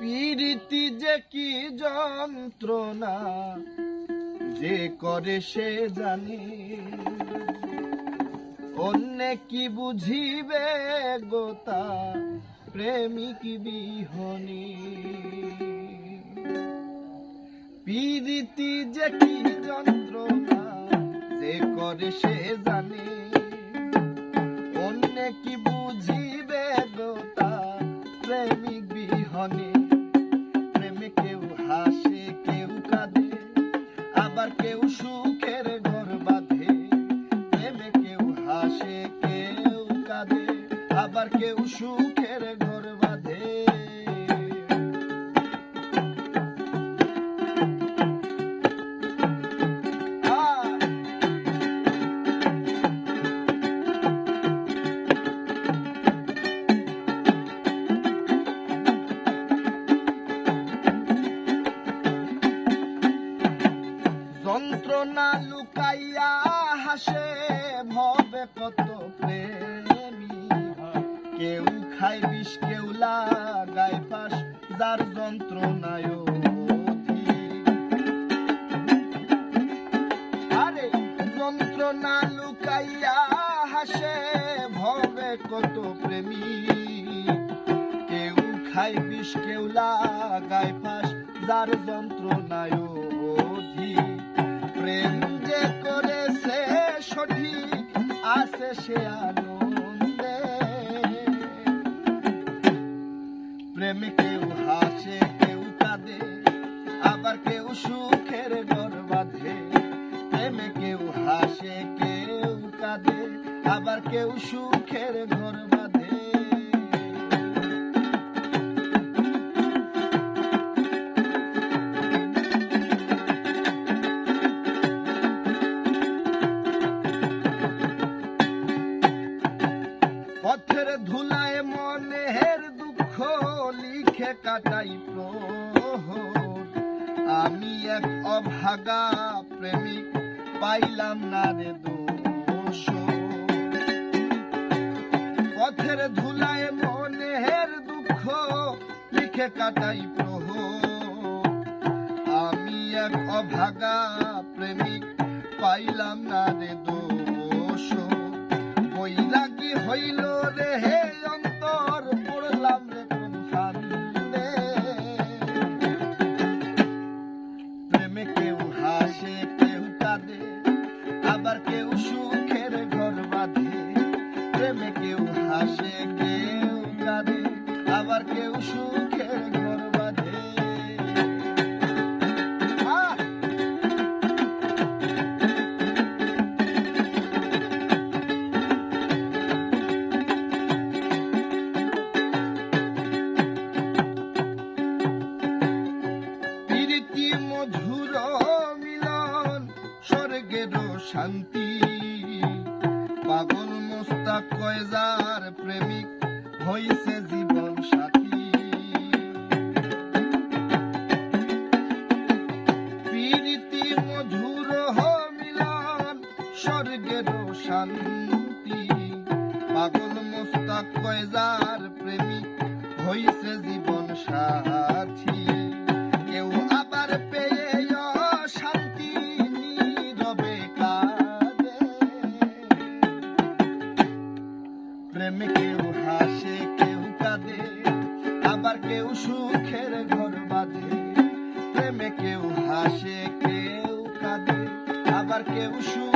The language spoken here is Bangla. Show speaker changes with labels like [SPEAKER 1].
[SPEAKER 1] পীড়িতি যে কি যন্ত্রণা, যে করে সে জানে। অন্য কি বুঝিবে গোতা প্রেমিক বিহনি। পীড়িতি যে কি যন্ত্রণা, যে করে সে জানে। অন্য কি আবার কেউ সুখের ঘর বাঁধে প্রেমে কেউ হাসে কেউ কাঁদে। আবার কেউ সুখের ঘর ভবে কত প্রেমী কেউ খায় বিষ, কেউ লাগায় পাশ যার যন্ত্রণায় যন্ত্রণা লুকাইয়া হাসে, ভবে কত প্রেমী। কেউ খায় বিষ, কেউ লাগায় ফাঁস, যার যন্ত্রণায় প্রেমে কেউ হাসে, কেউ কাঁদে, আবার কেউ সুখের ঘর বাঁধে। প্রেমে কেউ হাসে, কেউ কাঁদে, আবার কেউ সুখের পথের ধুলায় কাটাই আমি এক অভাগা প্রেমিক, পাইলাম না রে দোষ পথের ধুলায় মনের দুঃখ লিখে কাটাই প্রহর। আমি এক অভাগা প্রেমিক, পাইলাম না রে দোষ। মধুর মিলন, স্বর্গের শান্তি। পাগল মোস্তাক কয়জার প্রেমিক হইছে জীবন সাথী। প্রীতি মধুর মিলন, স্বর্গের শান্তি। পাগল মোস্তাক কয়জার প্রেমিক হইছে জীবন সাথী। প্রেমে কেউ হাসে, কেউ কাঁদে, আবার কেউ সুখের ঘর বাঁধে। প্রেমে কেউ হাসে, কেউ কাঁদে, আবার কেউ সুখ